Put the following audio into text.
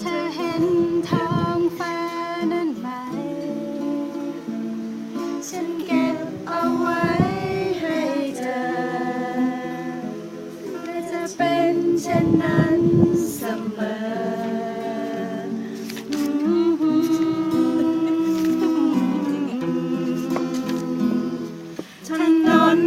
เธอเห็นทองฟ้านั้นไหม ฉันเก็บเอาไว้ให้เธอจะเป็นเช่นนั้นเสมอ ถนน